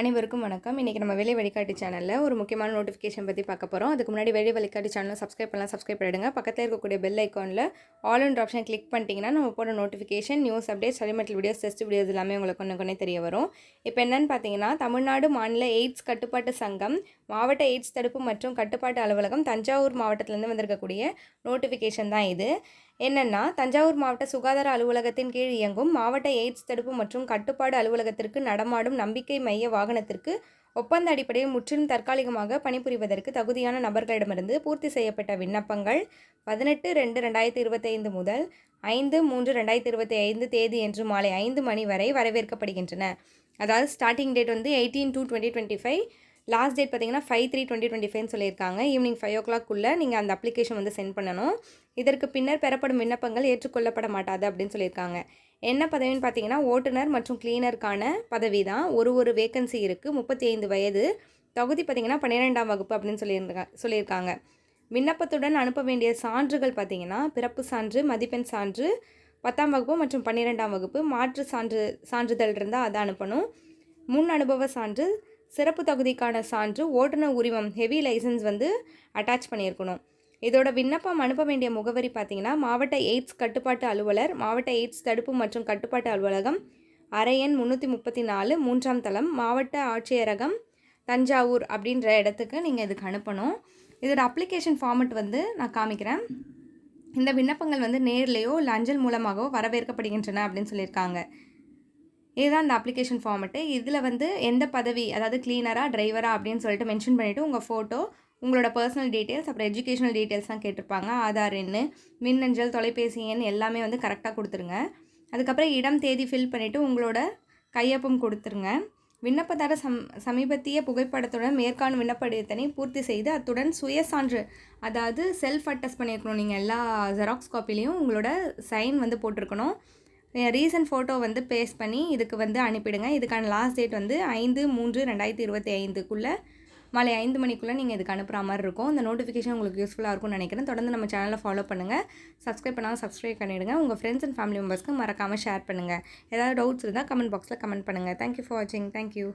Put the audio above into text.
அனைவருக்கும் வணக்கம். இன்றைக்கி நம்ம வெளி வழிகாட்டி சேனலில் ஒரு முக்கியமான நோட்டிஃபிகேஷன் பற்றி பார்க்க போகிறோம் அதுக்கு முன்னாடி வெளி வழிகாட்டி சேனலில் சப்ஸ்கிரைப் பண்ணலாம் சப்ஸ்கிரைப் பண்ணிடுங்க. பக்கத்தில் இருக்கக்கூடிய பெல் ஐக்கானில் ஆல் அண்ட் ஆப்ஷன் கிளிக் பண்ணிட்டீங்கன்னா நம்ம போகிற நோட்டிஃபிகேஷன் நியூஸ் அப்டேட் ஸ்டடிமெண்டல் வீடியோஸ் டெஸ்ட் வீடியோஸ் எல்லாமே உங்களுக்கு ஒன்று கொண்டே தெரிய வரும். இப்போ என்னென்னு பார்த்தீங்கன்னா தமிழ்நாடு மாநில எய்ட்ஸ் கட்டுப்பாட்டு சங்கம் மாவட்ட எய்ட்ஸ் தடுப்பு மற்றும் கட்டுப்பாட்டு அலுவலகம் தஞ்சாவூர் மாவட்டத்திலேருந்து வந்திருக்கக்கூடிய நோட்டிஃபிகேஷன் தான் இது. என்னென்னா தஞ்சாவூர் மாவட்ட சுகாதார அலுவலகத்தின் கீழ் இயங்கும் மாவட்ட எய்ட்ஸ் தடுப்பு மற்றும் கட்டுப்பாடு அலுவலகத்திற்கு நடமாடும் நம்பிக்கை மைய வாகனத்திற்கு ஒப்பந்த அடிப்படையில் முற்றிலும் தற்காலிகமாக பணிபுரிவதற்கு தகுதியான நபர்களிடமிருந்து பூர்த்தி செய்யப்பட்ட விண்ணப்பங்கள் பதினெட்டு ரெண்டு ரெண்டாயிரத்தி இருபத்தைந்து முதல் ஐந்து மூன்று ரெண்டாயிரத்தி இருபத்தி ஐந்து தேதி என்று மாலை ஐந்து மணி வரை வரவேற்கப்படுகின்றன. அதாவது ஸ்டார்டிங் டேட் வந்து eighteen two twenty twenty five last date பார்த்தீங்கன்னா ஃபைவ் த்ரீ டுவெண்ட்டி டுவெண்ட்டி ஃபைவ்னு சொல்லியிருக்காங்க. ஈவினிங் ஃபைவ் ஓ கிளாக்குள்ளே நீங்கள் அந்த அப்ளிகேஷன் வந்து சென்ட் பண்ணணும். இதற்கு பின்னர் பெறப்படும் விண்ணப்பங்கள் ஏற்றுக்கொள்ளப்பட மாட்டாது அப்படின்னு சொல்லியிருக்காங்க. என்ன பதவின்னு பார்த்தீங்கன்னா ஓட்டுநர் மற்றும் கிளீனருக்கான பதவி தான். ஒரு ஒரு வேக்கன்சி இருக்குது முப்பத்தி ஐந்து வயது. தகுதி பார்த்தீங்கன்னா பன்னிரெண்டாம் வகுப்பு அப்படின்னு சொல்லியிருக்கா சொல்லியிருக்காங்க. விண்ணப்பத்துடன் அனுப்ப வேண்டிய சான்றுகள் பார்த்தீங்கன்னா பிறப்பு சான்று மதிப்பெண் சான்று பத்தாம் வகுப்பு மற்றும் பன்னிரெண்டாம் வகுப்பு மாற்று சான்று சான்றிதழ் இருந்தால் அதை அனுப்பணும். முன் அனுபவ சான்று சிறப்பு தகுதிக்கான சான்று ஓட்டுநர் உரிமம் ஹெவி லைசன்ஸ் வந்து அட்டாச் பண்ணியிருக்கணும். இதோட விண்ணப்பம் அனுப்ப வேண்டிய முகவரி பார்த்தீங்கன்னா மாவட்ட எய்ட்ஸ் கட்டுப்பாட்டு அலுவலர் மாவட்ட எய்ட்ஸ் தடுப்பு மற்றும் கட்டுப்பாட்டு அலுவலகம் அரையன் முந்நூற்றி முப்பத்தி நாலு மூன்றாம் தளம் மாவட்ட ஆட்சியரகம் தஞ்சாவூர் அப்படின்ற இடத்துக்கு நீங்கள் இதுக்கு அனுப்பணும். இதோட அப்ளிகேஷன் ஃபார்மெட் வந்து நான் காமிக்கிறேன். இந்த விண்ணப்பங்கள் வந்து நேர்லேயோ இல்லை அஞ்சல் மூலமாகவோ வரவேற்கப்படுகின்றன அப்படின்னு சொல்லியிருக்காங்க. இதுதான் அந்த அப்ளிகேஷன் ஃபார்மெட்டு இதில் வந்து எந்த பதவி அதாவது கிளீனராக டிரைவராக அப்படின்னு சொல்லிட்டு மென்ஷன் பண்ணிவிட்டு உங்கள் ஃபோட்டோ உங்களோட பர்சனல் டீட்டெயில்ஸ் அப்புறம் எஜுகேஷனல் டீட்டெயில்ஸ் தான் கேட்டிருப்பாங்க. ஆதார் எண் மின்னஞ்சல் தொலைபேசி எண் எல்லாமே வந்து கரெக்டாக கொடுத்துருங்க. அதுக்கப்புறம் இடம் தேதி ஃபில் பண்ணிவிட்டு உங்களோட கையொப்பம் கொடுத்துருங்க. விண்ணப்பதார சம் சமீபத்திய புகைப்படத்துடன் மேற்காணும் விண்ணப்படித்தனை பூர்த்தி செய்து அத்துடன் சுய சான்று அதாவது செல்ஃப் அட்டஸ்ட் பண்ணியிருக்கணும். நீங்கள் எல்லா ஜெராக்ஸ் காப்பிலையும் உங்களோட சைன் வந்து போட்டிருக்கணும். ரீசன்ட் ஃபோட்டோ வந்து பேஸ்ட் பண்ணி இதுக்கு வந்து அனுப்பிடுங்க. இதுக்கான லாஸ்ட் டேட் வந்து ஐந்து மூன்று ரெண்டாயிரத்தி இருபத்தி ஐந்துக்குள்ளே மாலை ஐந்து மணிக்குள்ளே நீங்கள் இதுக்கு அனுப்புகிற மாதிரி இருக்கும். இந்த நோட்டிஃபிகேஷன் உங்களுக்கு யூஸ்ஃபுல்லாக இருக்கும்னு நினைக்கிறேன். தொடர்ந்து நம்ம சேனலை ஃபாலோ பண்ணுங்கள் சப்ஸ்கிரைப் பண்ணால் சப்ஸ்கிரைப் பண்ணிவிடுங்க உங்கள் ஃப்ரெண்ட்ஸ் அண்ட் ஃபேமிலி மெம்பர்ஸ்க்கு மறக்காமல் ஷேர் பண்ணுங்கள் ஏதாவது டவுட்ஸ் இருந்தால் கமெண்ட் பாக்ஸில் கமெண்ட் பண்ணுங்கள் தேங்க்யூ ஃபார் வாட்சிங் தேங்க்யூ